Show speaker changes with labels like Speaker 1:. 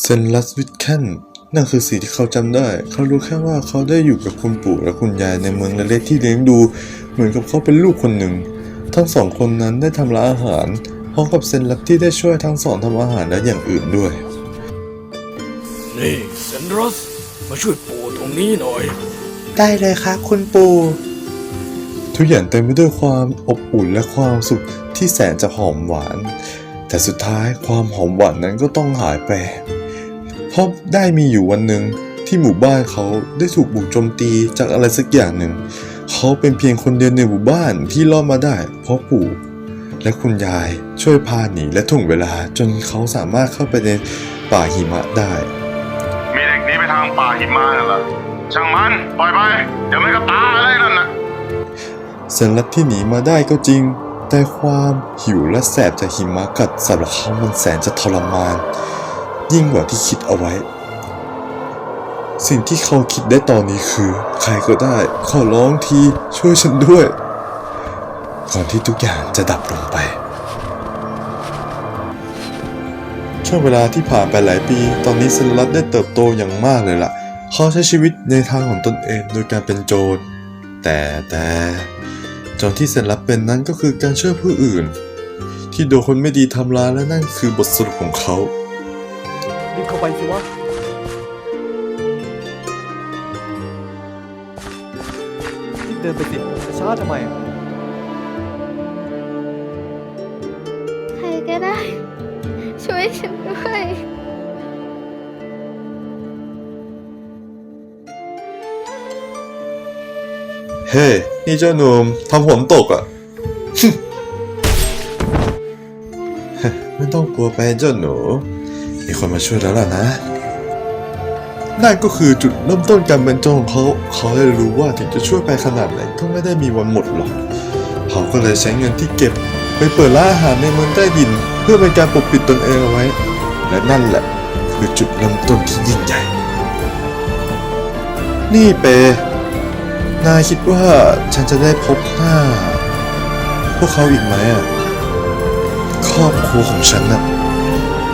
Speaker 1: เซนลัสวิทเคนนั่นคือสิ่งที่เขาจำได้ เขารู้แค่ว่าเขาได้อยู่กับคุณปู่และคุณยายในเมืองเล็กๆที่เลี้ยงดู เหมือนกับเขาเป็นลูกคนหนึ่ง ทั้งสองคนนั้นได้ทำร้านอาหารพร้อมกับเซนลัสที่ได้ช่วยทั้งสองทำอาหารและอย่างอื่นด้วย
Speaker 2: นี่เซนรัสมาช่วยปู่ตรงนี้หน่อย
Speaker 1: ได้เลยครับคุณปู่ทุกอย่างเต็มไปด้วยความอบอุ่นและความสุขที่แสนจะหอมหวาน แต่สุดท้ายความหอมหวานนั้นก็ต้องหายไป เพราะได้มีอยู่วันหนึ่งที่หมู่บ้านเขาได้ถูกบุกโจมตีจากอะไรสักอย่างหนึ่ง เขาเป็นเพียงคนเดียวในหมู่บ้านที่รอดมาได้ เพราะปู่ และคุณยายช่วยพาหนีและถ่วงเวลาจนเขาสามารถเข้าไปในป่าหิมะได้
Speaker 3: มีเด็กหนี้ไปทางป่าหิมะน่ะเหรอช่างมันปล่อยไป เดี๋ยวไม่ก็ตายอะไรนั่นน่ะ
Speaker 1: เซนลัดที่หนีมาได้ก็จริง แต่ความหิวและแสบจากหิมะกัดสำหรับเขามันแสนจะทรมาน ยิ่งกว่าที่คิดเอาไว้ สิ่งที่เขาคิดได้ตอนนี้คือ ใครก็ได้ ขอร้องทีช่วยฉันด้วย ก่อนที่ทุกอย่างจะดับลงไป ช่วงเวลาที่ผ่านไปหลายปี ตอนนี้เซนลัดได้เติบโตอย่างมากเลยล่ะ เขาใช้ชีวิตในทางของตนเองโดยการเป็นโจร แต่แต่จรที่เซนลัดเป็นนั้นก็คือการช่วยผู้อื่น ที่โดนคนไม่ดีทำร้ายและนั่นคือบทสรุปของเขา
Speaker 4: รีบเข้าไปสิวะ รีบเดินไปสิจะช้าทำไมอะ
Speaker 5: ใครก็ได้ ช่วยฉันด้วย
Speaker 1: เฮ้ นี่เจ้าหนุ่มทำผมตกอะ ไม่ต้องกลัวไปเจ้าหนู มีคนมาช่วยแล้วล่ะนะ นั่นก็คือจุดเริ่มต้นการเป็นโจรของเขา เขาได้รู้ว่าถึงจะช่วยไปขนาดไหนก็ไม่ได้มีวันหมดหรอก เขาก็เลยใช้เงินที่เก็บ ไปเปิดร้านอาหารในเมืองใต้ดิน เพื่อเป็นการปกปิดตนเองเอาไว้ และนั่นแหละ คือจุดเริ่มต้นที่ยิ่งใหญ่ นี่เป นายคิดว่าฉันจะได้พบหน้า พวกเขาอีกไหมอะครอบครัวของฉันน่ะ